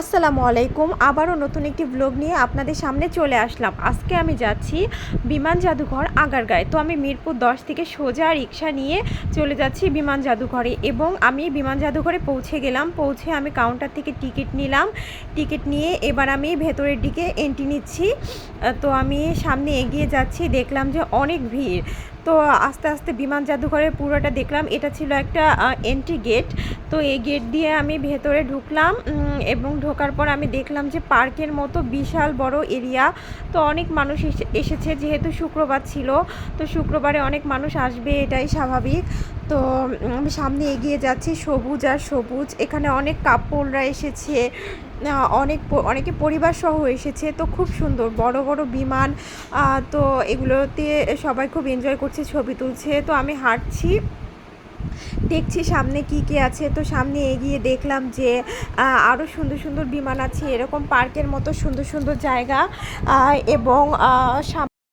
আসসালামু আলাইকুম। আবারও নতুন একটি ব্লগ নিয়ে আপনাদের সামনে চলে আসলাম। আজকে আমি যাচ্ছি বিমান জাদুঘর আগারগাঁয়। তো আমি মিরপুর দশ থেকে সোজা রিক্সা নিয়ে চলে যাচ্ছি বিমান জাদুঘরে এবং আমি বিমান জাদুঘরে পৌঁছে গেলাম। পৌঁছে আমি কাউন্টার থেকে টিকিট নিলাম। টিকিট নিয়ে এবার আমি ভেতরের দিকে এন্ট্রি নিচ্ছি। তো আমি সামনে এগিয়ে যাচ্ছি। দেখলাম যে অনেক ভিড়। তো আস্তে আস্তে বিমান জাদুঘরের পুরোটা দেখলাম। এটা ছিল একটা এন্ট্রি গেট তো এই গেট দিয়ে আমি ভেতরে ঢুকলাম এবং ঢোকার পর আমি দেখলাম যে পার্কের মতো বিশাল বড় এরিয়া। তো অনেক মানুষ এসে- এসেছে, যেহেতু শুক্রবার ছিল, তো শুক্রবারে অনেক মানুষ আসবে, এটাই স্বাভাবিক। তো আমি সামনে এগিয়ে যাচ্ছি, সবুজ আর সবুজ। এখানে অনেক কাপড়রা এসেছে অনেক অনেকে পরিবার সহ এসেছে। তো খুব সুন্দর, বড় বড় বিমান তো এগুলোতে সবাই খুব এনজয় করছে, ছবি তুলছে। তো আমি হাঁটছি, দেখছি সামনে কি কি আছে। তো সামনে এগিয়ে দেখলাম যে আরও সুন্দর সুন্দর বিমান আছে। এরকম পার্কের মতো সুন্দর সুন্দর জায়গা এবং